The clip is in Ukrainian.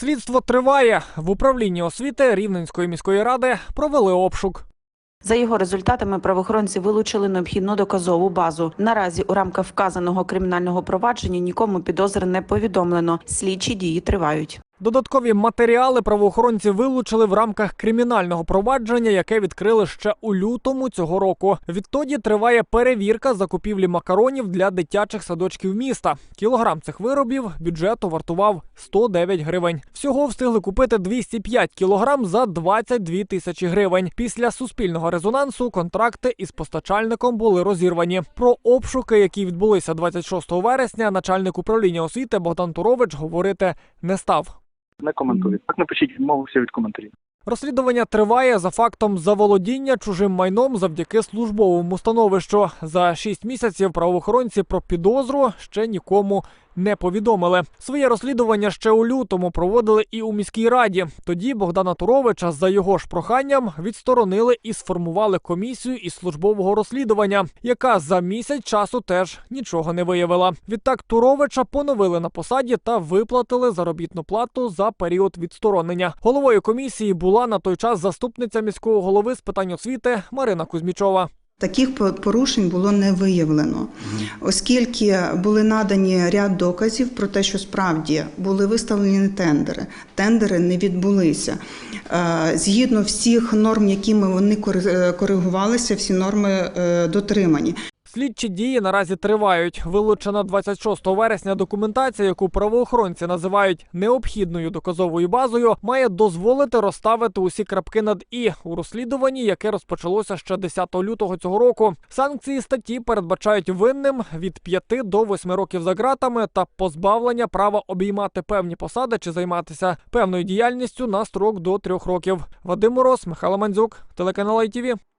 Слідство триває. В управлінні освіти Рівненської міської ради провели обшук. За його результатами правоохоронці вилучили необхідну доказову базу. Наразі у рамках вказаного кримінального провадження нікому підозри не повідомлено. Слідчі дії тривають. Додаткові матеріали правоохоронці вилучили в рамках кримінального провадження, яке відкрили ще у лютому цього року. Відтоді триває перевірка закупівлі макаронів для дитячих садочків міста. Кілограм цих виробів бюджету вартував 109 гривень. Всього встигли купити 205 кілограм за 22 тисячі гривень. Після суспільного резонансу контракти із постачальником були розірвані. Про обшуки, які відбулися 26 вересня, начальник управління освіти Богдан Турович говорити не став. Не коментую. Так напишіть відмовився від коментарів. Розслідування триває за фактом заволодіння чужим майном завдяки службовому становищу. За шість місяців правоохоронці про підозру ще нікому не повідомили. Своє розслідування ще у лютому проводили і у міській раді. Тоді Богдана Туровича за його ж проханням відсторонили і сформували комісію із службового розслідування, яка за місяць часу теж нічого не виявила. Відтак Туровича поновили на посаді та виплатили заробітну плату за період відсторонення. Головою комісії була на той час заступниця міського голови з питань освіти Марина Кузьмічова. Таких по- порушень було не виявлено, оскільки були надані ряд доказів про те, що справді були виставлені тендери. Тендери не відбулися. Е, Згідно всіх норм, якими вони е, коригувалися, всі норми е, дотримані. Слідчі дії наразі тривають. Вилучена 26 вересня документація, яку правоохоронці називають необхідною доказовою базою, має дозволити розставити усі крапки над і у розслідуванні, яке розпочалося ще 10 лютого цього року. Санкції статті передбачають винним від 5 до 8 років за ґратами та позбавлення права обіймати певні посади чи займатися певною діяльністю на строк до 3 років. Вадим Мороз, Михайло Мандзюк, телеканал ITV.